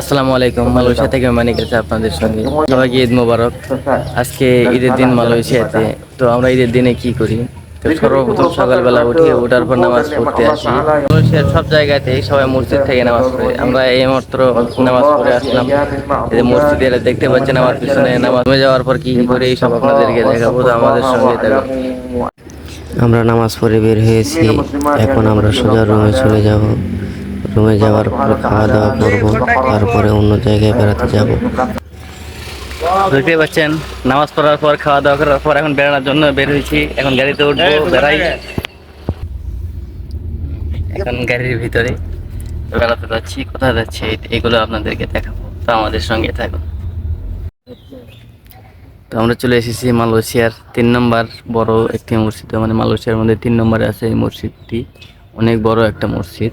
আসসালামু আলাইকুম। মালয়েশিয়া থেকে মানিক আছে আপনাদের সঙ্গে। সবাইকে ঈদ মোবারক। আজকে ঈদের দিন মালয়েশিয়াতে। তো আমরা ঈদের দিনে কি করি? সর্বপ্রথম সকালবেলা উঠে ওঠার পর নামাজ পড়তে আসি। মালয়েশিয়ার সব জায়গাতে সবাই মসজিদ থেকে নামাজ পড়ে। আমরা এই মাত্র নামাজ পড়ে আসলাম। এই মসজিদে দেখতে পাচ্ছেন আমার পিছনে নামাজ। যাওয়ার পর কি করে এই সব আপনাদেরকে দেখাবো? তো আমাদের সঙ্গে থাকুন। আমরা নামাজ পড়ে বের হয়েছি। এখন আমরা সোজা রুমে চলে যাব। রুমে যাওয়ার পর খাওয়া দাওয়া করব তারপরে অন্য জায়গায় বেড়াতে যাব। দেখতে পাচ্ছেন নামাজ পড়ার পর খাওয়া দাওয়া করার পর এখন বেড়ানোর জন্য বের হয়েছি। এখন গাড়িতে উঠবো বেড়াই। এখন গাড়ির ভিতরে বেড়াতে যাচ্ছি কোথায় যাচ্ছি এগুলো আপনাদেরকে দেখাবো। তো আমাদের সঙ্গে থাকুন। তো আমরা চলে এসেছি মালয়েশিয়ার তিন নম্বর বড় একটি মসজিদ। মানে মালয়েশিয়ার মধ্যে তিন নম্বরে আছে এই মসজিদটি। অনেক বড় একটা মসজিদ।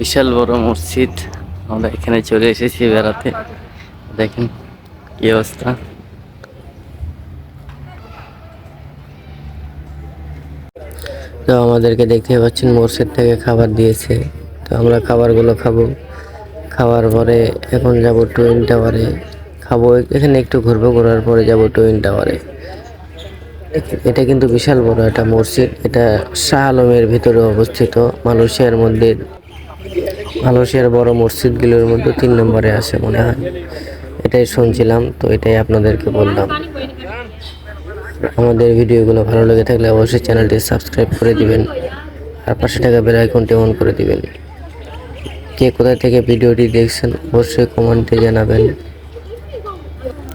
বিশাল বড় মসজিদ। আমরা এখানে চলে এসেছি বেড়াতে। দেখেন কি অবস্থা। তো আমাদেরকে দেখতে পাচ্ছেন, মসজিদ থেকে খাবার দিয়েছে। তো আমরা খাবারগুলো খাব। খাওয়ার পরে এখন যাব টুইন টাওয়ারে। খাব, এখানে একটু ঘুরবো, ঘোরার পরে যাব টুইন টাওয়ারে। এটা কিন্তু বিশাল বড় একটা মসজিদ। এটা শাহ আলমের ভিতরে অবস্থিত। মালয়েশিয়ার মধ্যে মালয়েশিয়ার বড় মসজিদগুলোর মধ্যে তিন নম্বরে আছে মনে হয়। এটাই শুনছিলাম, তো এটাই আপনাদেরকে বললাম। আমাদের ভিডিওগুলো ভালো লেগে থাকলে অবশ্যই চ্যানেলটি সাবস্ক্রাইব করে দিবেন আর পাশে থাকা বেল আইকনটি অন করে দিবেন। কে কোথা থেকে ভিডিওটি দেখছেন, অবশ্যই কমেন্টে জানাবেন।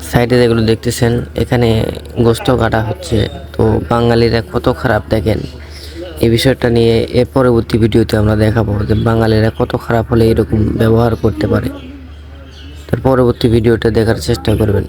সাইডে যেগুলো দেখতেছেন, এখানে গোস্ত কাটা হচ্ছে। তো বাঙালিরা কত খারাপ দেখেন। এই বিষয়টা নিয়ে এর পরবর্তী ভিডিওতে আমরা দেখাবো যে বাঙালিরা কত খারাপ হলে এরকম ব্যবহার করতে পারে। তার পরবর্তী ভিডিওটা দেখার চেষ্টা করবেন।